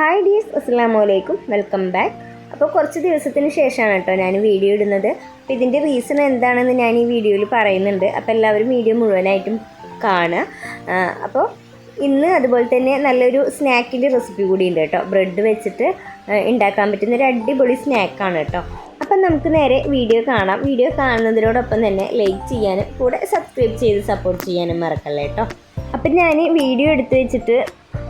Hi ഡീസ് അസ്സാം welcome back അപ്പോൾ കുറച്ച് ദിവസത്തിന് ശേഷമാണ് കേട്ടോ ഞാൻ വീഡിയോ ഇടുന്നത്. അപ്പോൾ ഇതിന്റെ റീസൺ എന്താണെന്ന് ഞാൻ ഈ വീഡിയോയിൽ പറയുന്നുണ്ട്. അപ്പോൾ എല്ലാവരും വീഡിയോ മുഴുവനായിട്ടും കാണുക. അപ്പോൾ ഇന്ന് അതുപോലെ തന്നെ നല്ലൊരു സ്നാക്കിന്റെ റെസിപ്പി കൂടി ഉണ്ട് കേട്ടോ. ബ്രെഡ് വെച്ചിട്ട് ഉണ്ടാക്കാൻ പറ്റുന്ന ഒരു അടിപൊളി സ്നാക്കാണ് കേട്ടോ. അപ്പം നമുക്ക് നേരെ വീഡിയോ കാണാം. വീഡിയോ കാണുന്നതിനോടൊപ്പം തന്നെ ലൈക്ക് ചെയ്യാനും കൂടെ സബ്സ്ക്രൈബ് ചെയ്ത് സപ്പോർട്ട് ചെയ്യാനും മറക്കല്ലേ കേട്ടോ. അപ്പം ഞാൻ വീഡിയോ എടുത്ത് വെച്ചിട്ട്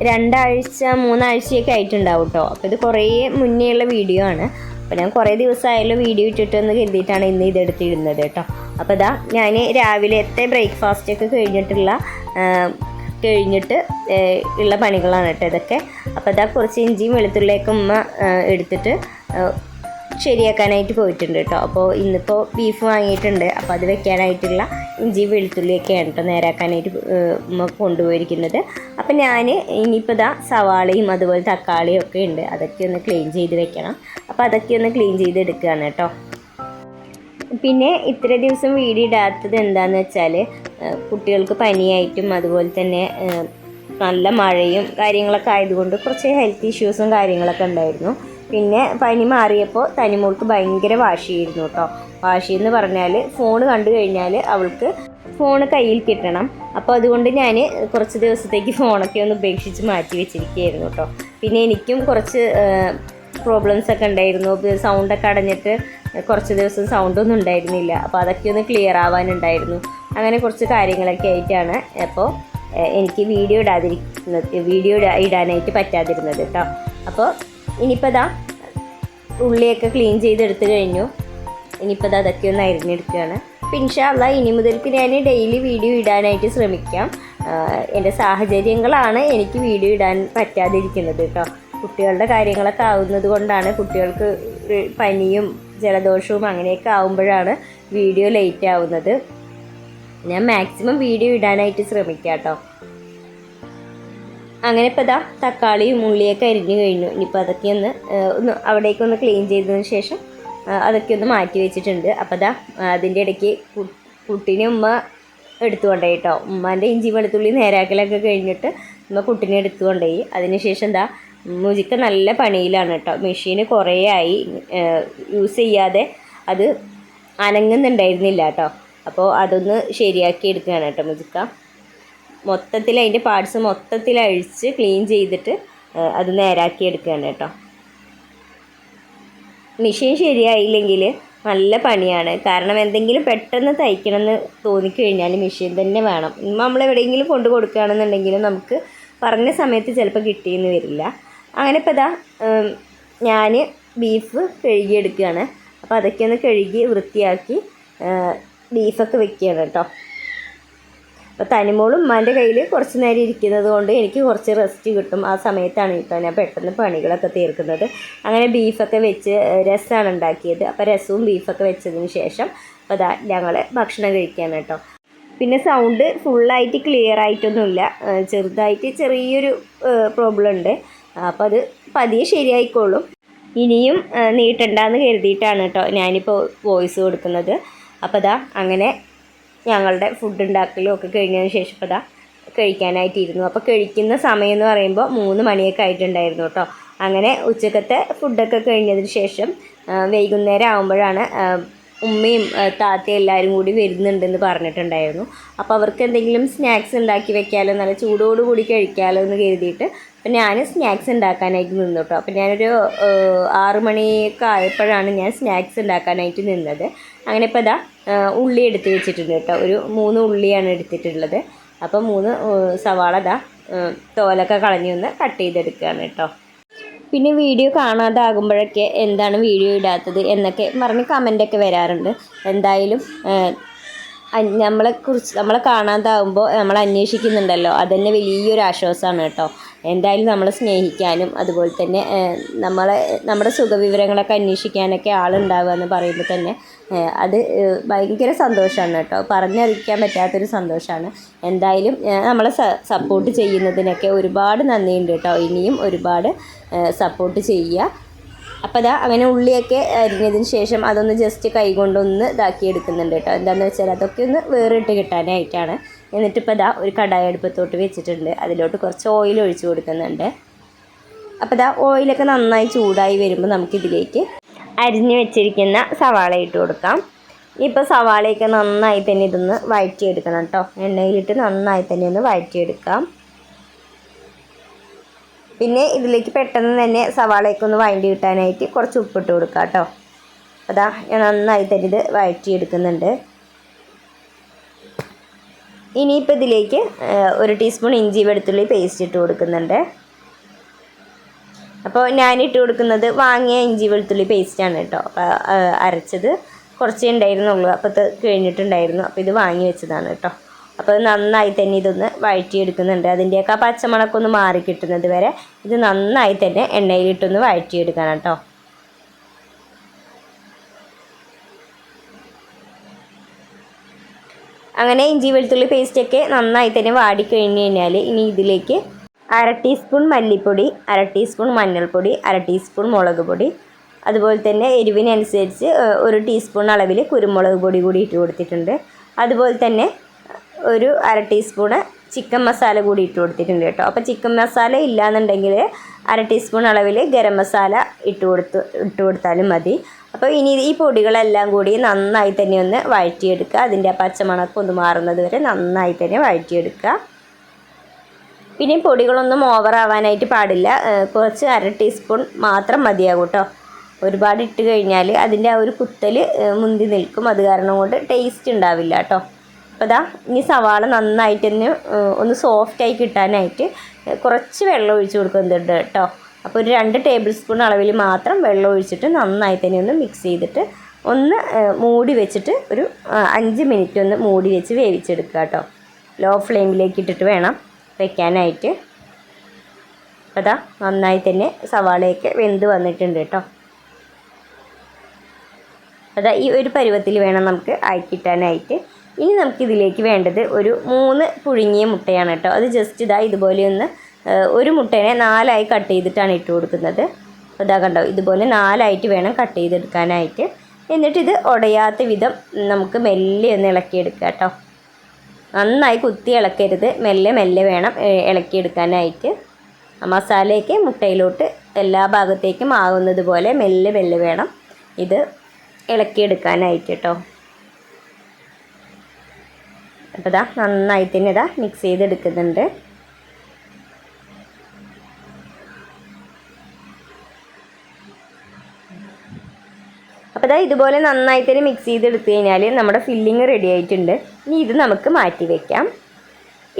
രണ്ടാഴ്ച മൂന്നാഴ്ചയൊക്കെ ആയിട്ടുണ്ടാവും കേട്ടോ അപ്പോൾ ഇത് കുറേ മുന്നേ ഉള്ള വീഡിയോ ആണ്. അപ്പോൾ ഞാൻ കുറേ ദിവസമായാലും വീഡിയോ ഇട്ടിട്ടെന്ന് കരുതിയിട്ടാണ് ഇന്ന് ഇതെടുത്തിരുന്നത് കേട്ടോ അപ്പോൾ ഇതാ ഞാൻ രാവിലത്തെ ബ്രേക്ക്ഫാസ്റ്റൊക്കെ കഴിഞ്ഞിട്ടുള്ള കഴിഞ്ഞിട്ട് ഉള്ള പണികളാണ് കേട്ടോ ഇതൊക്കെ. അപ്പോൾ ഇതാ കുറച്ച് ഇഞ്ചിയും വെളുത്തുള്ളിയൊക്കെ ഉമ്മ എടുത്തിട്ട് ശരിയാക്കാനായിട്ട് പോയിട്ടുണ്ട് കേട്ടോ. അപ്പോൾ ഇന്നിപ്പോൾ ബീഫ് വാങ്ങിയിട്ടുണ്ട്. അപ്പോൾ അത് വെക്കാനായിട്ടുള്ള ഇഞ്ചി വെളുത്തുള്ളിയൊക്കെയാണ് കേട്ടോ നേരാക്കാനായിട്ട് കൊണ്ടുപോയിരിക്കുന്നത്. അപ്പോൾ ഞാൻ ഇനിയിപ്പോൾ ഇതാ സവാളയും അതുപോലെ തക്കാളിയും ഒക്കെ ഉണ്ട്. അതൊക്കെ ഒന്ന് ക്ലീൻ ചെയ്ത് വെക്കണം. അപ്പോൾ അതൊക്കെ ഒന്ന് ക്ലീൻ ചെയ്ത് എടുക്കുകയാണ് കേട്ടോ. പിന്നെ ഇത്ര ദിവസം വീഡിയോ ഇടാത്തത് എന്താന്ന് വെച്ചാൽ കുട്ടികൾക്ക് പനിയായിട്ടും അതുപോലെ തന്നെ നല്ല മഴയും കാര്യങ്ങളൊക്കെ ആയതുകൊണ്ട് കുറച്ച് ഹെൽത്ത് ഇഷ്യൂസും കാര്യങ്ങളൊക്കെ ഉണ്ടായിരുന്നു. പിന്നെ പനി മാറിയപ്പോൾ തനിമോൾക്ക് ഭയങ്കര വാശിയായിരുന്നു കേട്ടോ വാശി എന്ന് പറഞ്ഞാൽ ഫോൺ കണ്ടു കഴിഞ്ഞാൽ അവൾക്ക് ഫോൺ കയ്യിൽ കിട്ടണം. അപ്പോൾ അതുകൊണ്ട് ഞാൻ കുറച്ച് ദിവസത്തേക്ക് ഫോണൊക്കെ ഒന്ന് ഉപേക്ഷിച്ച് മാറ്റി വെച്ചിരിക്കുകയായിരുന്നു കേട്ടോ പിന്നെ എനിക്കും കുറച്ച് പ്രോബ്ലംസ് ഒക്കെ ഉണ്ടായിരുന്നു. സൗണ്ടൊക്കെ അടഞ്ഞിട്ട് കുറച്ച് ദിവസം സൗണ്ടൊന്നും ഉണ്ടായിരുന്നില്ല. അപ്പോൾ അതൊക്കെ ഒന്ന് ക്ലിയർ ആവാനുണ്ടായിരുന്നു. അങ്ങനെ കുറച്ച് കാര്യങ്ങളൊക്കെ ആയിട്ടാണ് അപ്പോൾ എനിക്ക് വീഡിയോ ഇടാതിരിക്കുന്നത് വീഡിയോ ഇടാനായിട്ട് പറ്റാതിരുന്നത് കേട്ടോ അപ്പോൾ ഇനിയിപ്പോൾ ഉള്ളിയൊക്കെ ക്ലീൻ ചെയ്തെടുത്ത് കഴിഞ്ഞു. ഇനിയിപ്പോൾ അതൊക്കെ ഒന്ന് അരിഞ്ഞെടുക്കുകയാണ്. പിൻഷാള്ള ഇനി മുതൽക്ക് ഞാൻ ഡെയിലി വീഡിയോ ഇടാനായിട്ട് ശ്രമിക്കാം. എന്റെ സാഹചര്യങ്ങളാണ് എനിക്ക് വീഡിയോ ഇടാൻ പറ്റാതിരിക്കുന്നത് കേട്ടോ കുട്ടികളുടെ കാര്യങ്ങളൊക്കെ ആവുന്നത് കൊണ്ടാണ് കുട്ടികൾക്ക് പനിയും ജലദോഷവും അങ്ങനെയൊക്കെ ആവുമ്പോഴാണ് വീഡിയോ ലേറ്റ് ആവുന്നത്. ഞാൻ മാക്സിമം വീഡിയോ ഇടാനായിട്ട് ശ്രമിക്കാം കേട്ടോ അങ്ങനെ ഇപ്പോൾ ഇതാ തക്കാളിയും ഉള്ളിയൊക്കെ അരിഞ്ഞു കഴിഞ്ഞു. ഇനിയിപ്പോൾ അതൊക്കെ ഒന്ന് ഒന്ന് അവിടേക്കൊന്ന് ക്ലീൻ ചെയ്തതിന് ശേഷം അതൊക്കെ ഒന്ന് മാറ്റി വെച്ചിട്ടുണ്ട്. അപ്പോൾ ഇതാ അതിന്റെ ഇടയ്ക്ക് കുട്ടീനെ ഉമ്മ എടുത്തു കൊണ്ടുപോയി കേട്ടോ. ഉമ്മാന്റെ ഇഞ്ചി വെളുത്തുള്ളി നേരാക്കലൊക്കെ കഴിഞ്ഞിട്ട് ഉമ്മ കുട്ടീനെ എടുത്തു കൊണ്ടുപോയി. അതിനുശേഷം എന്താ മുജിക്ക നല്ല പണിയിലാണ് കേട്ടോ. മെഷീൻ കുറേ ആയി. യൂസ് ചെയ്യാതെ അത് അനങ്ങുന്നുണ്ടായിരുന്നില്ല കേട്ടോ. അപ്പോൾ അതൊന്ന് ശരിയാക്കി എടുക്കുകയാണ് കേട്ടോ മുജിക്ക മൊത്തത്തിൽ അതിന്റെ പാർട്സ് മൊത്തത്തിൽ അഴിച്ച് ക്ലീൻ ചെയ്തിട്ട് അത് നേരാക്കി എടുക്കുകയാണ് കേട്ടോ. മെഷീൻ ശരിയായില്ലെങ്കിൽ നല്ല പണിയാണ്. കാരണം എന്തെങ്കിലും പെട്ടെന്ന് തയ്ക്കണമെന്ന് തോന്നിക്കഴിഞ്ഞാൽ മെഷീൻ തന്നെ വേണം. നമ്മൾ എവിടെയെങ്കിലും കൊണ്ട് കൊടുക്കുകയാണെന്നുണ്ടെങ്കിലും നമുക്ക് പറഞ്ഞ സമയത്ത് ചിലപ്പോൾ കിട്ടിയെന്ന് വരില്ല. അങ്ങനെ ഇപ്പോൾ ഇതാ ഞാൻ ബീഫ് കഴുകിയെടുക്കുകയാണ്. അപ്പോൾ അതൊക്കെ ഒന്ന് കഴുകി വൃത്തിയാക്കി ബീഫൊക്കെ വെക്കുകയാണ് കേട്ടോ. അപ്പോൾ തനിമോളും ഉമ്മാന്റെ കയ്യിൽ കുറച്ച് നേരം ഇരിക്കുന്നത് കൊണ്ട് എനിക്ക് കുറച്ച് റെസ്റ്റ് കിട്ടും. ആ സമയത്താണ് കേട്ടോ ഞാൻ പെട്ടെന്ന് പണികളൊക്കെ തീർക്കുന്നത്. അങ്ങനെ ബീഫൊക്കെ വെച്ച് രസമാണ് ഉണ്ടാക്കിയത്. അപ്പോൾ രസവും ബീഫൊക്കെ വെച്ചതിന് ശേഷം അപ്പോൾ അതാ ഞങ്ങൾ ഭക്ഷണം കഴിക്കാൻ കേട്ടോ. പിന്നെ സൗണ്ട് ഫുള്ളായിട്ട് ക്ലിയർ ആയിട്ടൊന്നുമില്ല. ചെറുതായിട്ട് ചെറിയൊരു പ്രോബ്ലം ഉണ്ട്. അപ്പോൾ അത് പതിയെ ശരിയായിക്കോളും. ഇനിയും നീട്ടണ്ടെന്ന് കരുതിയിട്ടാണ് കേട്ടോ ഞാനിപ്പോൾ വോയിസ് കൊടുക്കുന്നത്. അപ്പോൾ അതാ അങ്ങനെ ഞങ്ങളുടെ ഫുഡ് ഉണ്ടാക്കലും ഒക്കെ കഴിഞ്ഞതിന് ശേഷം ഇപ്പോൾ അതാ കഴിക്കാനായിട്ടിരുന്നു. അപ്പോൾ കഴിക്കുന്ന സമയം എന്ന് പറയുമ്പോൾ മൂന്ന് മണിയൊക്കെ ആയിട്ടുണ്ടായിരുന്നു കേട്ടോ അങ്ങനെ ഉച്ചക്കത്തെ ഫുഡൊക്കെ കഴിഞ്ഞതിന് ശേഷം വൈകുന്നേരം ആകുമ്പോഴാണ് ഉമ്മയും താത്തയും എല്ലാവരും കൂടി വരുന്നുണ്ടെന്ന് പറഞ്ഞിട്ടുണ്ടായിരുന്നു. അപ്പോൾ അവർക്ക് എന്തെങ്കിലും സ്നാക്സ് ഉണ്ടാക്കി വെക്കാലോ നല്ല ചൂടോട് കൂടി കഴിക്കാമല്ലോ എന്ന് കരുതിയിട്ട് അപ്പം ഞാൻ സ്നാക്സ് ഉണ്ടാക്കാനായിട്ട് നിന്നു കേട്ടോ അപ്പം ഞാനൊരു ആറുമണിയൊക്കെ ആറ് മണിയൊക്കെ ആയപ്പോഴാണ് ഞാൻ സ്നാക്സ് ഉണ്ടാക്കാനായിട്ട് നിന്നത്. അങ്ങനെ ഇപ്പോൾ ഇതാ ഉള്ളി എടുത്ത് വെച്ചിട്ടുണ്ട് കേട്ടോ. ഒരു മൂന്ന് ഉള്ളിയാണ് എടുത്തിട്ടുള്ളത്. അപ്പോൾ മൂന്ന് സവാള ഇതാ തോലൊക്കെ കളഞ്ഞു വന്ന് കട്ട് ചെയ്തെടുക്കുകയാണ് കേട്ടോ. പിന്നെ വീഡിയോ കാണാതാകുമ്പോഴൊക്കെ എന്താണ് വീഡിയോ ഇടാത്തത് എന്നൊക്കെ പറഞ്ഞ് കമന്റൊക്കെ വരാറുണ്ട്. എന്തായാലും നമ്മളെ കുറിച്ച് നമ്മളെ കാണാതാവുമ്പോൾ നമ്മൾ അന്വേഷിക്കുന്നുണ്ടല്ലോ. അതന്നെ വലിയൊരു ആശ്വാസമാണ് കേട്ടോ. എന്തായാലും നമ്മളെ സ്നേഹിക്കാനും അതുപോലെ തന്നെ നമ്മളെ നമ്മുടെ സുഖവിവരങ്ങളൊക്കെ അന്വേഷിക്കാനൊക്കെ ആളുണ്ടാവുക എന്ന് പറയുമ്പോൾ തന്നെ അത് ഭയങ്കര സന്തോഷമാണ് കേട്ടോ. പറഞ്ഞറിയിക്കാൻ പറ്റാത്തൊരു സന്തോഷമാണ് എന്തായാലും നമ്മളെ സപ്പോർട്ട് ചെയ്യുന്നതിനൊക്കെ ഒരുപാട് നന്ദിയുണ്ട് കേട്ടോ. ഇനിയും ഒരുപാട് സപ്പോർട്ട് ചെയ്യുക. അപ്പോൾ അതാ അങ്ങനെ ഉള്ളിയൊക്കെ അരിഞ്ഞതിന് ശേഷം അതൊന്ന് ജസ്റ്റ് കൈകൊണ്ടൊന്ന് ഇതാക്കി എടുക്കുന്നുണ്ട് കേട്ടോ. എന്താണെന്ന് വെച്ചാൽ അതൊക്കെ ഒന്ന് വേറിട്ട് കിട്ടാനായിട്ടാണ്. എന്നിട്ടിപ്പോൾ ഇതാ ഒരു കടായ അടുപ്പത്തോട്ട് വെച്ചിട്ടുണ്ട്. അതിലോട്ട് കുറച്ച് ഓയിൽ ഒഴിച്ച് കൊടുക്കുന്നുണ്ട്. അപ്പോൾ ഇതാ ഓയിലൊക്കെ നന്നായി ചൂടായി വരുമ്പോൾ നമുക്കിതിലേക്ക് അരിഞ്ഞു വെച്ചിരിക്കുന്ന സവാള ഇട്ട് കൊടുക്കാം. ഇപ്പോൾ സവാളയൊക്കെ നന്നായി തന്നെ ഇതൊന്ന് വഴറ്റിയെടുക്കണം കേട്ടോ എണ്ണയിലിട്ട് നന്നായി തന്നെ ഒന്ന് വഴറ്റിയെടുക്കാം. പിന്നെ ഇതിലേക്ക് പെട്ടെന്ന് തന്നെ സവാളയൊക്കെ ഒന്ന് വഴണ്ടി കിട്ടാനായിട്ട് കുറച്ച് ഉപ്പിട്ട് കൊടുക്കാം കേട്ടോ അതാ ഞാൻ നന്നായി തന്നെ ഇത് വഴറ്റിയെടുക്കുന്നുണ്ട്. ഇനിയിപ്പോൾ ഇതിലേക്ക് ഒരു ടീസ്പൂൺ ഇഞ്ചി വെളുത്തുള്ളി പേസ്റ്റ് ഇട്ട് കൊടുക്കുന്നുണ്ട്. അപ്പോൾ ഇട്ട് കൊടുക്കുന്നത് വാങ്ങിയ ഇഞ്ചി വെളുത്തുള്ളി പേസ്റ്റാണ് കേട്ടോ. അപ്പോൾ അരച്ചത്. കുറച്ചേ ഉണ്ടായിരുന്നുള്ളൂ. അപ്പോൾ ഇത് കഴിഞ്ഞിട്ടുണ്ടായിരുന്നു. അപ്പോൾ ഇത് വാങ്ങി വെച്ചതാണ് കേട്ടോ. അപ്പോൾ നന്നായി തന്നെ ഇതൊന്ന് വഴറ്റിയെടുക്കുന്നുണ്ട്. അതിന്റെയൊക്കെ ആ പച്ചമണക്കം ഒന്ന് മാറി കിട്ടുന്നത് വരെ ഇത് നന്നായി തന്നെ എണ്ണയിലിട്ടൊന്ന് വഴറ്റിയെടുക്കണം കേട്ടോ. അങ്ങനെ ഇഞ്ചി വെളുത്തുള്ളി പേസ്റ്റൊക്കെ നന്നായി തന്നെ വാടി കഴിഞ്ഞ് കഴിഞ്ഞാൽ ഇനി ഇതിലേക്ക് അര ടീസ്പൂൺ മല്ലിപ്പൊടി അര ടീസ്പൂൺ മഞ്ഞൾപ്പൊടി അര ടീസ്പൂൺ മുളക് പൊടി. അതുപോലെ തന്നെ എരിവിനനുസരിച്ച് ഒരു ടീസ്പൂൺ അളവിൽ കുരുമുളക് പൊടി കൂടി ഇട്ട് കൊടുത്തിട്ടുണ്ട്. അതുപോലെ തന്നെ ഒരു അര ടീസ്പൂണ് ചിക്കൻ മസാല കൂടി ഇട്ട് കൊടുത്തിട്ടുണ്ട് കേട്ടോ. അപ്പോൾ ചിക്കൻ മസാല ഇല്ലാന്നുണ്ടെങ്കിൽ അര ടീസ്പൂൺ അളവിൽ ഗരം മസാല ഇട്ട് കൊടുത്ത് ഇട്ട് കൊടുത്താലും മതി. അപ്പോൾ ഇനി ഈ പൊടികളെല്ലാം കൂടി നന്നായി തന്നെ ഒന്ന് വഴറ്റിയെടുക്കുക. അതിന്റെ ആ പച്ചമണക്കം ഒന്ന് മാറുന്നത് വരെ നന്നായി തന്നെ വഴറ്റിയെടുക്കുക. പിന്നെ പൊടികളൊന്നും ഓവറാവാനായിട്ട് പാടില്ല. കുറച്ച് അര ടീസ്പൂൺ മാത്രം മതിയാകും കേട്ടോ ഒരുപാട് ഇട്ട് കഴിഞ്ഞാൽ അതിന്റെ ആ ഒരു കുത്തൽ മുന്തി നിൽക്കും. അത് കാരണം കൊണ്ട് ടേസ്റ്റ് ഉണ്ടാവില്ല കേട്ടോ അപ്പോൾ ഇതാ ഇനി സവാള നന്നായിട്ട് തന്നെ ഏഹ് ഒന്ന് സോഫ്റ്റായി കിട്ടാനായിട്ട് കുറച്ച് വെള്ളം ഒഴിച്ച് കൊടുക്കുന്നുണ്ട് കേട്ടോ അപ്പോൾ ഒരു രണ്ട് ടേബിൾ സ്പൂൺ അളവിൽ മാത്രം വെള്ളം ഒഴിച്ചിട്ട് നന്നായി തന്നെ ഒന്ന് മിക്സ് ചെയ്തിട്ട് ഒന്ന് മൂടി വെച്ചിട്ട് ഒരു അഞ്ച് മിനിറ്റ് ഒന്ന് മൂടി വെച്ച് വേവിച്ചെടുക്കുക കേട്ടോ ലോ ഫ്ലെയിമിലേക്ക് ഇട്ടിട്ട് വേണം. വെക്കാനായിട്ട്. അതാ നന്നായി തന്നെ സവാളയൊക്കെ വെന്ത് വന്നിട്ടുണ്ട് കേട്ടോ. അതാ ഈ ഒരു പരുവത്തിൽ വേണം നമുക്ക് ആക്കിയിട്ടാനായിട്ട്. ഇനി നമുക്കിതിലേക്ക് വേണ്ടത് ഒരു മൂന്ന് പുഴുങ്ങിയ മുട്ടയാണ് കേട്ടോ. അത് ജസ്റ്റ് ഇതാ ഇതുപോലെ ഒന്ന് ഒരു മുട്ടേനെ നാലായി കട്ട് ചെയ്തിട്ടാണ് ഇട്ട് കൊടുക്കുന്നത്. ഇതാ കണ്ടോ ഇതുപോലെ നാലായിട്ട് വേണം കട്ട് ചെയ്തെടുക്കാനായിട്ട്. എന്നിട്ട് ഇത് ഉടയാത്ത വിധം നമുക്ക് മെല്ലെ ഒന്ന് ഇളക്കിയെടുക്കാം കേട്ടോ. നന്നായി കുത്തി ഇളക്കരുത്. മെല്ലെ മെല്ലെ വേണം ഇളക്കിയെടുക്കാനായിട്ട്. ആ മസാലയൊക്കെ മുട്ടയിലോട്ട് എല്ലാ ഭാഗത്തേക്കും ആകുന്നത് പോലെ മെല്ലെ മെല്ലെ വേണം ഇത് ഇളക്കിയെടുക്കാനായിട്ട് കേട്ടോ അപ്പോൾ ഇതാ നന്നായി തന്നെ ഇതാ മിക്സ് ചെയ്തെടുക്കുന്നുണ്ട്. അപ്പോൾ ഇതുപോലെ നന്നായി തന്നെ മിക്സ് ചെയ്തെടുത്തു കഴിഞ്ഞാൽ നമ്മുടെ ഫില്ലിങ് റെഡി ആയിട്ടുണ്ട്. ഇനി ഇത് നമുക്ക് മാറ്റി വയ്ക്കാം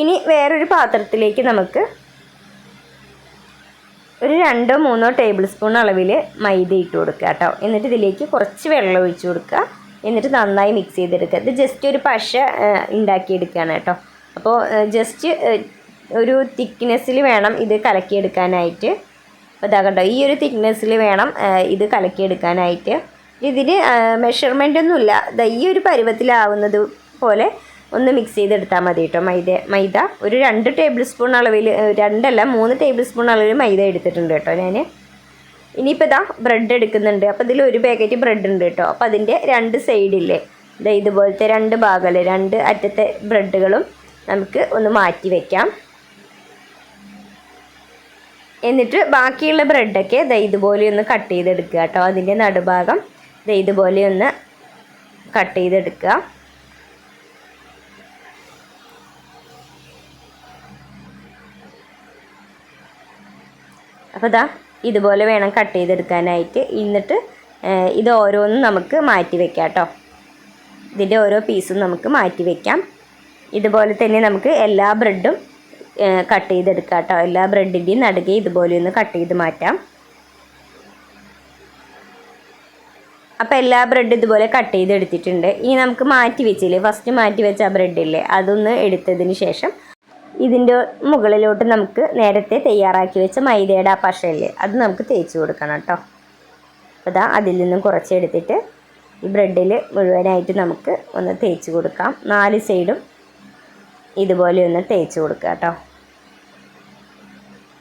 ഇനി വേറൊരു പാത്രത്തിലേക്ക് നമുക്ക് ഒരു രണ്ടോ മൂന്നോ ടേബിൾ സ്പൂൺ അളവിൽ മൈദ ഇട്ട് കൊടുക്കുക കേട്ടോ. എന്നിട്ട് ഇതിലേക്ക് കുറച്ച് വെള്ളം ഒഴിച്ചു കൊടുക്കുക. എന്നിട്ട് നന്നായി മിക്സ് ചെയ്തെടുക്കുക. ഇത് ജസ്റ്റ് ഒരു പശ ഉണ്ടാക്കിയെടുക്കുകയാണ് കേട്ടോ. അപ്പോൾ ജസ്റ്റ് ഒരു തിക്നെസ്സിൽ വേണം ഇത് കലക്കിയെടുക്കാനായിട്ട്. അപ്പോൾ ഇതാ കണ്ടോ ഈ ഒരു തിക്നെസ്സിൽ വേണം ഇത് കലക്കിയെടുക്കാനായിട്ട്. ഇതിന് മെഷർമെന്റ് ഒന്നുമില്ല. ഈ ഒരു പരുവത്തിലാവുന്നത് പോലെ ഒന്ന് മിക്സ് ചെയ്തെടുത്താൽ മതി കേട്ടോ മൈദ മൈദ ഒരു രണ്ട് ടേബിൾ സ്പൂൺ അളവിൽ രണ്ടല്ല മൂന്ന് ടേബിൾ സ്പൂൺ അളവിൽ മൈദ എടുത്തിട്ടുണ്ട് കേട്ടോ ഞാൻ ഇനിയിപ്പോൾ ഇതാ ബ്രെഡ് എടുക്കുന്നുണ്ട്. അപ്പോൾ ഇതിൽ ഒരു പാക്കറ്റ് ബ്രെഡ് ഉണ്ട് കേട്ടോ അപ്പോൾ അതിന്റെ രണ്ട് സൈഡില്ലേ ഇതാ ഇതുപോലത്തെ രണ്ട് ഭാഗമല്ലേ രണ്ട് അറ്റത്തെ ബ്രെഡുകളും നമുക്ക് ഒന്ന് മാറ്റി വയ്ക്കാം എന്നിട്ട് ബാക്കിയുള്ള ബ്രെഡൊക്കെ ദാ ഇതുപോലെ ഒന്ന് കട്ട് ചെയ്തെടുക്കുക കേട്ടോ അതിന്റെ നടുഭാഗം ദാ ഇതുപോലെ ഒന്ന് കട്ട് ചെയ്തെടുക്കുക. അപ്പോൾ ഇതാ ഇതുപോലെ വേണം കട്ട് ചെയ്തെടുക്കാനായിട്ട്. എന്നിട്ട് ഇത് ഓരോന്നും നമുക്ക് മാറ്റി വെക്കാം കേട്ടോ. ഇതിന്റെ ഓരോ പീസും നമുക്ക് മാറ്റി വെക്കാം. ഇതുപോലെ തന്നെ നമുക്ക് എല്ലാ ബ്രെഡും കട്ട് ചെയ്തെടുക്കാം കേട്ടോ. എല്ലാ ബ്രെഡിന്റെയും നടുകെ ഇതുപോലെ ഒന്ന് കട്ട് ചെയ്ത് മാറ്റാം. അപ്പോൾ എല്ലാ ബ്രെഡ് ഇതുപോലെ കട്ട് ചെയ്തെടുത്തിട്ടുണ്ട് ഇനി നമുക്ക് മാറ്റി വെച്ചില്ലേ? ഫസ്റ്റ് മാറ്റി വെച്ച ആ ബ്രെഡില്ലേ അതൊന്ന് എടുത്തതിന് ശേഷം ഇതിന്റെ മുകളിലോട്ട് നമുക്ക് നേരത്തെ തയ്യാറാക്കി വെച്ച മൈദയുടെ ആ പശയില്ലേ അത് നമുക്ക് തേച്ച് കൊടുക്കണം കേട്ടോ. അപ്പോൾ ഇതാ അതിൽ നിന്നും കുറച്ചെടുത്തിട്ട് ഈ ബ്രെഡിൽ മുഴുവനായിട്ട് നമുക്ക് ഒന്ന് തേച്ച് കൊടുക്കാം. നാല് സൈഡും ഇതുപോലെ ഒന്ന് തേച്ച് കൊടുക്കുക കേട്ടോ.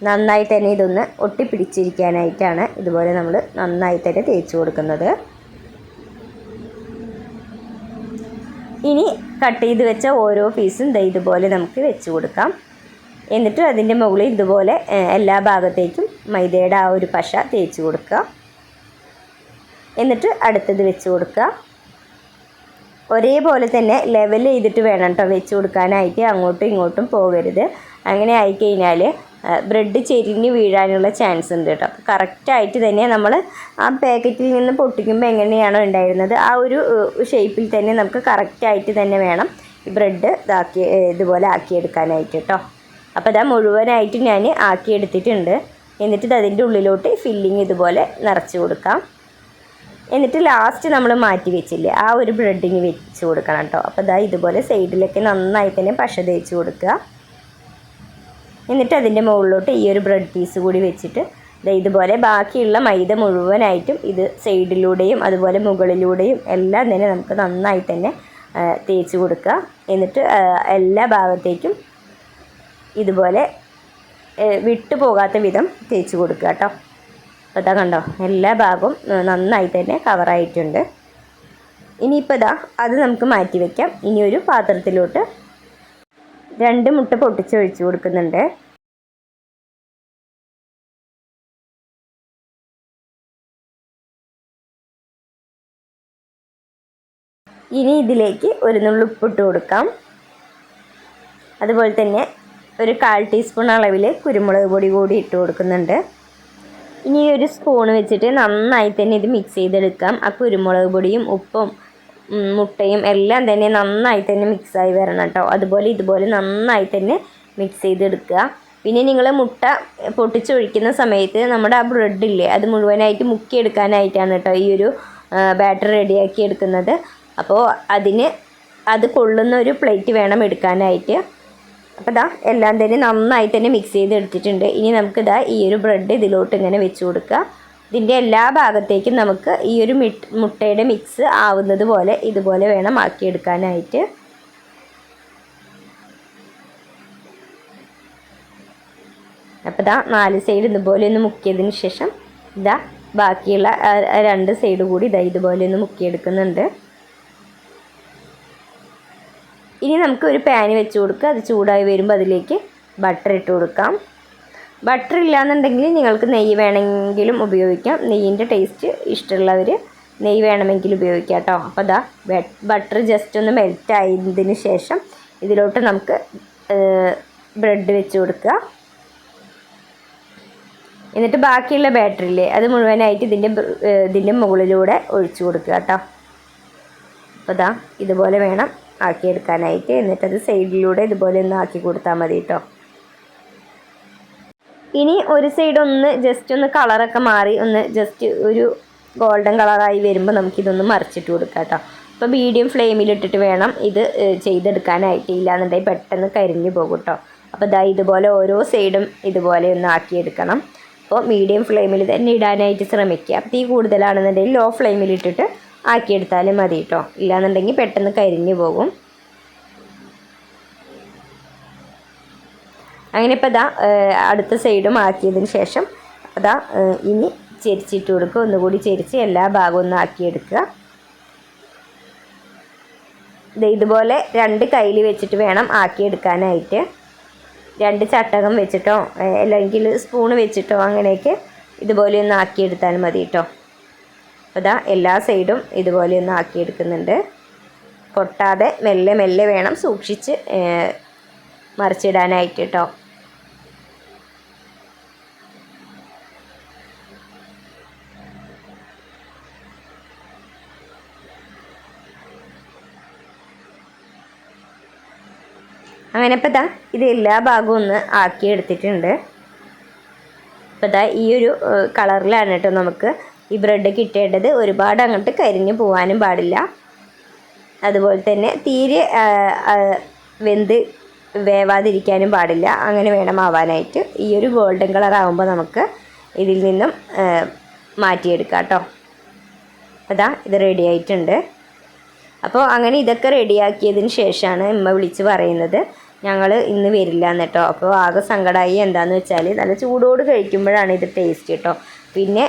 നന്നായി തന്നെ ഇതൊന്ന് ഒട്ടിപ്പിടിച്ചിരിക്കാനായിട്ടാണ് ഇതുപോലെ നമ്മൾ നന്നായി തന്നെ തേച്ച് കൊടുക്കുന്നത്. ഇനി കട്ട് ചെയ്ത് വെച്ച ഓരോ പീസും ദേ ഇതുപോലെ നമുക്ക് വെച്ച് കൊടുക്കാം. എന്നിട്ട് അതിന്റെ മുകളിൽ ഇതുപോലെ എല്ലാ ഭാഗത്തേക്കും മൈദയുടെ ആ ഒരു പശ തേച്ച് കൊടുക്കുക. എന്നിട്ട് അടുത്തത് വെച്ച് കൊടുക്കുക. ഒരേപോലെ തന്നെ ലെവൽ ചെയ്തിട്ട് വേണം കേട്ടോ വെച്ച് കൊടുക്കാനായിട്ട് അങ്ങോട്ടും ഇങ്ങോട്ടും പോകരുത്. അങ്ങനെ ആയിക്കഴിഞ്ഞാൽ ബ്രെഡ് ചെരിഞ്ഞ് വീഴാനുള്ള ചാൻസ് ഉണ്ട് കേട്ടോ. അപ്പോൾ കറക്റ്റായിട്ട് തന്നെ നമ്മൾ ആ പാക്കറ്റിൽ നിന്ന് പൊട്ടിക്കുമ്പോൾ എങ്ങനെയാണോ ഉണ്ടായിരുന്നത് ആ ഒരു ഷേപ്പിൽ തന്നെ നമുക്ക് കറക്റ്റായിട്ട് തന്നെ വേണം ഈ ബ്രെഡ് ഇതാക്കി ഇതുപോലെ ആക്കിയെടുക്കാനായിട്ട് കേട്ടോ. അപ്പോൾ അതാ മുഴുവനായിട്ട് ഞാൻ ആക്കിയെടുത്തിട്ടുണ്ട്. എന്നിട്ട് അതിന്റെ ഉള്ളിലോട്ട് ഫില്ലിങ് ഇതുപോലെ നിറച്ച് കൊടുക്കാം. എന്നിട്ട് ലാസ്റ്റ് നമ്മൾ മാറ്റി വെച്ചില്ലേ ആ ഒരു ബ്രെഡിന് വെച്ച് കൊടുക്കണം കേട്ടോ. അപ്പോൾ ഇതാ ഇതുപോലെ സൈഡിലൊക്കെ നന്നായി തന്നെ പശ തേച്ച് കൊടുക്കുക. എന്നിട്ട് അതിന്റെ മുകളിലോട്ട് ഈ ഒരു ബ്രെഡ് പീസ് കൂടി വെച്ചിട്ട് ഇതുപോലെ ബാക്കിയുള്ള മൈദ മുഴുവനായിട്ടും ഇത് സൈഡിലൂടെയും അതുപോലെ മുകളിലൂടെയും എല്ലാം തന്നെ നമുക്ക് നന്നായി തന്നെ തേച്ച് കൊടുക്കുക. എന്നിട്ട് എല്ലാ ഭാഗത്തേക്കും ഇതുപോലെ വിട്ടു പോകാത്ത വിധം തേച്ച് കൊടുക്കുക കേട്ടോ. അപ്പോൾ ഇതാ കണ്ടോ? എല്ലാ ഭാഗവും നന്നായി തന്നെ കവറായിട്ടുണ്ട് ഇനിയിപ്പോൾ ഇതാ അത് നമുക്ക് മാറ്റി വയ്ക്കാം ഇനി ഒരു പാത്രത്തിലോട്ട് രണ്ട് മുട്ട പൊട്ടിച്ച് ഒഴിച്ചു കൊടുക്കുന്നുണ്ട്. ഇനി ഇതിലേക്ക് ഒരു നുള്ളു ഉപ്പിട്ട് കൊടുക്കാം. അതുപോലെ തന്നെ ഒരു കാൽ ടീസ്പൂൺ അളവിൽ കുരുമുളക് പൊടി കൂടി ഇട്ട് കൊടുക്കുന്നുണ്ട്. ഇനി ഒരു സ്പൂൺ വെച്ചിട്ട് നന്നായി തന്നെ ഇത് മിക്സ് ചെയ്തെടുക്കാം. ആ കുരുമുളക് പൊടിയും ഉപ്പും മുട്ടയും എല്ലാം തന്നെ നന്നായി തന്നെ മിക്സായി വരണം കേട്ടോ. അതുപോലെ ഇതുപോലെ നന്നായി തന്നെ മിക്സ് ചെയ്തെടുക്കുക. പിന്നെ നിങ്ങൾ മുട്ട പൊട്ടിച്ചൊഴിക്കുന്ന സമയത്ത് നമ്മുടെ ആ ബ്രെഡില്ലേ അത് മുഴുവനായിട്ട് മുക്കിയെടുക്കാനായിട്ടാണ് കേട്ടോ ഈ ഒരു ബാറ്റർ റെഡിയാക്കി എടുക്കുന്നത്. അപ്പോൾ അതിന് അത് കൊള്ളുന്ന ഒരു പ്ലേറ്റ് വേണം എടുക്കാനായിട്ട്. അപ്പോൾ ഇതാ എല്ലാം തന്നെ നന്നായി തന്നെ മിക്സ് ചെയ്ത് എടുത്തിട്ടുണ്ട് ഇനി നമുക്കിതാ ഈ ഒരു ബ്രെഡ് ഇതിലോട്ട് ഇങ്ങനെ വെച്ച് കൊടുക്കുക. ഇതിന്റെ എല്ലാ ഭാഗത്തേക്കും നമുക്ക് ഈ ഒരു മിട്ട് മുട്ടയുടെ മിക്സ് ആവുന്നത് പോലെ ഇതുപോലെ വേണം ആക്കിയെടുക്കാനായിട്ട്. അപ്പോൾ ഇതാ നാല് സൈഡ് ഇതുപോലെ ഒന്ന് മുക്കിയതിന് ശേഷം ഇതാ ബാക്കിയുള്ള രണ്ട് സൈഡ് കൂടി ഇതാ ഇതുപോലെ ഒന്ന് മുക്കിയെടുക്കുന്നുണ്ട്. ഇനി നമുക്ക് ഒരു പാന് വെച്ച് കൊടുക്കുക. അത് ചൂടായി വരുമ്പോൾ അതിലേക്ക് ബട്ടർ ഇട്ട് കൊടുക്കാം. ബട്ടർ ഇല്ലാന്നുണ്ടെങ്കിൽ നിങ്ങൾക്ക് നെയ്യ് വേണമെങ്കിലും ഉപയോഗിക്കാം. നെയ്യിന്റെ ടേസ്റ്റ് ഇഷ്ടമുള്ളവർ നെയ്യ് വേണമെങ്കിൽ ഉപയോഗിക്കാം കേട്ടോ. അപ്പോൾ അതാ ബട്ടർ ജസ്റ്റ് ഒന്ന് മെൽറ്റ് ആയതിന് ശേഷം ഇതിലോട്ട് നമുക്ക് ബ്രെഡ് വെച്ച് കൊടുക്കുക. എന്നിട്ട് ബാക്കിയുള്ള ബാറ്ററില്ലേ അത് മുഴുവനായിട്ട് ഇതിന്റെ ഇതിന്റെ മുകളിലൂടെ ഒഴിച്ചു കൊടുക്കുക കേട്ടോ. അപ്പോൾ ഇതാ ഇതുപോലെ വേണം ആക്കിയെടുക്കാനായിട്ട്. എന്നിട്ടത് സൈഡിലൂടെ ഇതുപോലെ ഒന്ന് ആക്കി കൊടുത്താൽ മതി കേട്ടോ. ഇനി ഒരു സൈഡ് ഒന്ന് ജസ്റ്റ് ഒന്ന് കളറൊക്കെ മാറി ഒന്ന് ജസ്റ്റ് ഒരു ഗോൾഡൻ കളറായി വരുമ്പോൾ നമുക്കിതൊന്ന് മറിച്ചിട്ട് കൊടുക്കാം കേട്ടോ അപ്പോൾ മീഡിയം ഫ്ലെയിമിലിട്ടിട്ട് വേണം ഇത് ചെയ്തെടുക്കാനായിട്ട് ഇല്ലാന്നുണ്ടെങ്കിൽ പെട്ടെന്ന് കരിഞ്ഞു പോകും കേട്ടോ അപ്പോൾ ഇതാ ഇതുപോലെ ഓരോ സൈഡും ഇതുപോലെ ഒന്ന് ആക്കിയെടുക്കണം. അപ്പോൾ മീഡിയം ഫ്ലെയിമിൽ തന്നെ ഇടാനായിട്ട് ശ്രമിക്കുക. തീ കൂടുതലാണെന്നുണ്ടെങ്കിൽ ലോ ഫ്ലെയിമിലിട്ടിട്ട് ആക്കിയെടുത്താലും മതി കേട്ടോ ഇല്ലാന്നുണ്ടെങ്കിൽ പെട്ടെന്ന് കരിഞ്ഞു പോകും. അങ്ങനെ ഇപ്പോൾ ഇതാ അടുത്ത സൈഡും ആക്കിയതിന് ശേഷം അതാ ഇനി ചെരിച്ചിട്ട് കൊടുക്കുക. ഒന്നുകൂടി ചെരിച്ച് എല്ലാ ഭാഗവും ഒന്ന് ആക്കിയെടുക്കുക. ഇതുപോലെ രണ്ട് കയ്യിൽ വെച്ചിട്ട് വേണം ആക്കിയെടുക്കാനായിട്ട്. രണ്ട് ചട്ടകം വെച്ചിട്ടോ അല്ലെങ്കിൽ സ്പൂൺ വെച്ചിട്ടോ അങ്ങനെയൊക്കെ ഇതുപോലെ ഒന്ന് ആക്കിയെടുത്താൽ മതി കേട്ടോ അപ്പോൾ ഇതാ എല്ലാ സൈഡും ഇതുപോലെ ഒന്ന് ആക്കിയെടുക്കുന്നുണ്ട്. പൊട്ടാതെ മെല്ലെ മെല്ലെ വേണം സൂക്ഷിച്ച് മറിച്ചിടാനായിട്ട് കേട്ടോ അങ്ങനെ ഇപ്പോൾ ഇതാ ഇത് എല്ലാ ഭാഗവും ഒന്ന് ആക്കി എടുത്തിട്ടുണ്ട് അപ്പോൾ ഇതാ ഈ ഒരു കളറിലാണ് കേട്ടോ നമുക്ക് ഈ ബ്രെഡ് കിട്ടേണ്ടത്. ഒരുപാട് അങ്ങോട്ട് കരിഞ്ഞു പോകാനും പാടില്ല. അതുപോലെ തന്നെ തീരെ വെന്ത് വേവാതിരിക്കാനും പാടില്ല. അങ്ങനെ വേണം ആവാനായിട്ട് ഈ ഒരു ഗോൾഡൻ കളർ ആകുമ്പോൾ നമുക്ക് ഇതിൽ നിന്നും മാറ്റിയെടുക്കാം കേട്ടോ. അതാ ഇത് റെഡി ആയിട്ടുണ്ട്. അപ്പോൾ അങ്ങനെ ഇതൊക്കെ റെഡിയാക്കിയതിന് ശേഷമാണ് ഇമ്മ വിളിച്ച് പറയുന്നത് ഞങ്ങൾ ഇന്ന് വരില്ല എന്നിട്ടോ അപ്പോൾ ആകെ സങ്കടമായി എന്താണെന്ന് വെച്ചാൽ നല്ല ചൂടോട് കഴിക്കുമ്പോഴാണ് ഇത് ടേസ്റ്റ് കേട്ടോ. പിന്നെ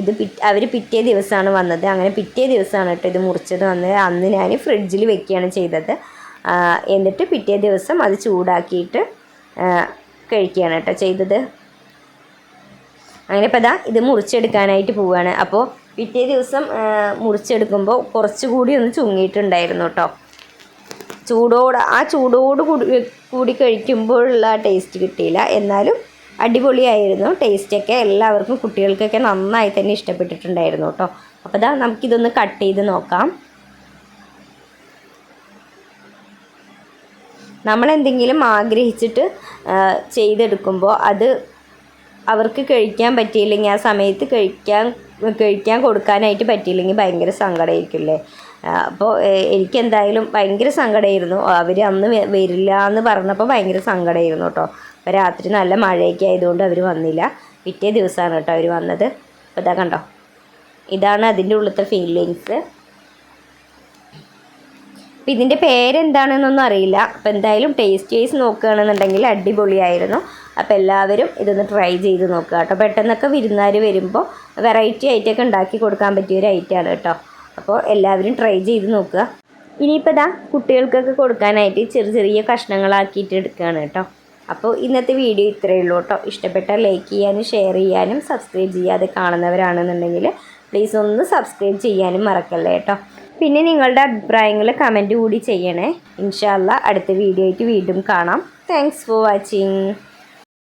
ഇത് പിറ്റ് അവർ പിറ്റേ ദിവസമാണ് വന്നത്. അങ്ങനെ പിറ്റേ ദിവസമാണ് കേട്ടോ ഇത് മുറിച്ചത് വന്നത്. അന്ന് ഞാൻ ഫ്രിഡ്ജിൽ വെക്കുകയാണ് ചെയ്തത്. എന്നിട്ട് പിറ്റേ ദിവസം അത് ചൂടാക്കിയിട്ട് കഴിക്കുകയാണ് കേട്ടോ ചെയ്തത്. അങ്ങനെ ഇപ്പോൾ ഇതാ ഇത് മുറിച്ചെടുക്കാനായിട്ട് പോവുകയാണ്. അപ്പോൾ പിറ്റേ ദിവസം മുറിച്ചെടുക്കുമ്പോൾ കുറച്ചുകൂടി ഒന്ന് ചുങ്ങിയിട്ടുണ്ടായിരുന്നു കേട്ടോ. ചൂടോട് ആ ചൂടോട് കൂടി കൂടി കഴിക്കുമ്പോഴുള്ള ടേസ്റ്റ് കിട്ടിയില്ല. എന്നാലും അടിപൊളിയായിരുന്നു. ടേസ്റ്റൊക്കെ എല്ലാവർക്കും കുട്ടികൾക്കൊക്കെ നന്നായി തന്നെ ഇഷ്ടപ്പെട്ടിട്ടുണ്ടായിരുന്നു കേട്ടോ. അപ്പോൾ ഇതാ നമുക്കിതൊന്ന് കട്ട് ചെയ്ത് നോക്കാം. നമ്മളെന്തെങ്കിലും ആഗ്രഹിച്ചിട്ട് ചെയ്തെടുക്കുമ്പോൾ അത് അവർക്ക് കഴിക്കാൻ പറ്റിയില്ലെങ്കിൽ ആ സമയത്ത് കഴിക്കാൻ കഴിക്കാൻ കൊടുക്കാനായിട്ട് പറ്റിയില്ലെങ്കിൽ ഭയങ്കര സങ്കടമായിരിക്കില്ലേ അപ്പോൾ എനിക്കെന്തായാലും ഭയങ്കര സങ്കടമായിരുന്നു അവർ അന്ന് വരില്ല എന്ന് പറഞ്ഞപ്പോൾ ഭയങ്കര സങ്കടമായിരുന്നു കേട്ടോ. അപ്പോൾ രാത്രി നല്ല മഴയൊക്കെ ആയതുകൊണ്ട് അവർ വന്നില്ല. പിറ്റേ ദിവസമാണ് കേട്ടോ അവർ വന്നത്. അപ്പോൾ ഇതാ കണ്ടോ? ഇതാണ് അതിന്റെ ഉള്ളിലത്തെ ഫീലിങ്സ് അപ്പം ഇതിന്റെ പേരെന്താണെന്നൊന്നും അറിയില്ല. അപ്പോൾ എന്തായാലും ടേസ്റ്റ് വൈസ് നോക്കുകയാണെന്നുണ്ടെങ്കിൽ അടിപൊളിയായിരുന്നു. അപ്പോൾ എല്ലാവരും ഇതൊന്ന് ട്രൈ ചെയ്ത് നോക്കുക കേട്ടോ. പെട്ടെന്നൊക്കെ വിരുന്നാർ വരുമ്പോൾ വെറൈറ്റി ആയിട്ടൊക്കെ ഉണ്ടാക്കി കൊടുക്കാൻ പറ്റിയ ഒരു ഐറ്റമാണ് കേട്ടോ. അപ്പോൾ എല്ലാവരും ട്രൈ ചെയ്ത് നോക്കുക. ഇനിയിപ്പോൾ ഇതാ കുട്ടികൾക്കൊക്കെ കൊടുക്കാനായിട്ട് ചെറിയ ചെറിയ കഷ്ണങ്ങളാക്കിയിട്ട് എടുക്കുകയാണ് കേട്ടോ. അപ്പോൾ ഇന്നത്തെ വീഡിയോ ഇത്രയേ ഉള്ളൂ കേട്ടോ. ഇഷ്ടപ്പെട്ടാൽ ലൈക്ക് ചെയ്യാനും ഷെയർ ചെയ്യാനും സബ്സ്ക്രൈബ് ചെയ്യാതെ കാണുന്നവരാണെന്നുണ്ടെങ്കിൽ പ്ലീസ് ഒന്ന് സബ്സ്ക്രൈബ് ചെയ്യാനും മറക്കല്ലേ കേട്ടോ. പിന്നെ നിങ്ങളുടെ അഭിപ്രായങ്ങൾ കമന്റ് കൂടി ചെയ്യണേ. ഇൻഷാല്ല അടുത്ത വീഡിയോ ആയിട്ട് വീണ്ടും കാണാം. Thanks for watching